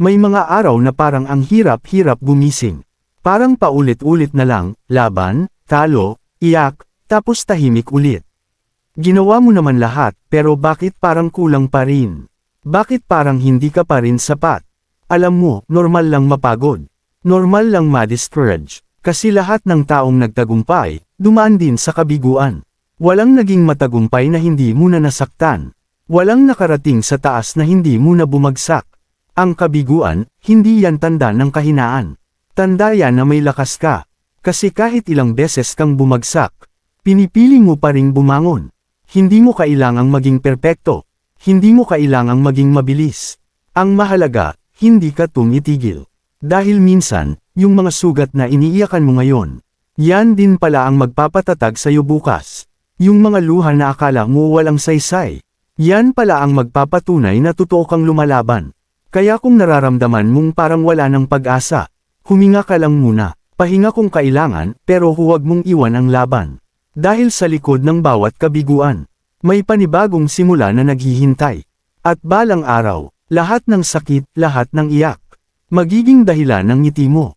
May mga araw na parang ang hirap-hirap gumising. Parang paulit-ulit na lang, laban, talo, iyak, tapos tahimik ulit. Ginawa mo naman lahat, pero bakit parang kulang pa rin? Bakit parang hindi ka pa rin sapat? Alam mo, normal lang mapagod. Normal lang ma-discourage. Kasi lahat ng taong nagtagumpay, dumaan din sa kabiguan. Walang naging matagumpay na hindi mo na nasaktan. Walang nakarating sa taas na hindi mo na bumagsak. Ang kabiguan, hindi yan tanda ng kahinaan. Tanda yan na may lakas ka. Kasi kahit ilang beses kang bumagsak, pinipili mo pa ring bumangon. Hindi mo kailangang maging perpekto. Hindi mo kailangang maging mabilis. Ang mahalaga, hindi ka tumitigil. Dahil minsan, yung mga sugat na iniiyakan mo ngayon, yan din pala ang magpapatatag sa'yo bukas. Yung mga luha na akala mo walang saysay, yan pala ang magpapatunay na totoo kang lumalaban. Kaya kung nararamdaman mong parang wala ng pag-asa, huminga ka lang muna, pahinga kung kailangan, pero huwag mong iwan ang laban. Dahil sa likod ng bawat kabiguan, may panibagong simula na naghihintay. At balang araw, lahat ng sakit, lahat ng iyak, magiging dahilan ng ngiti mo.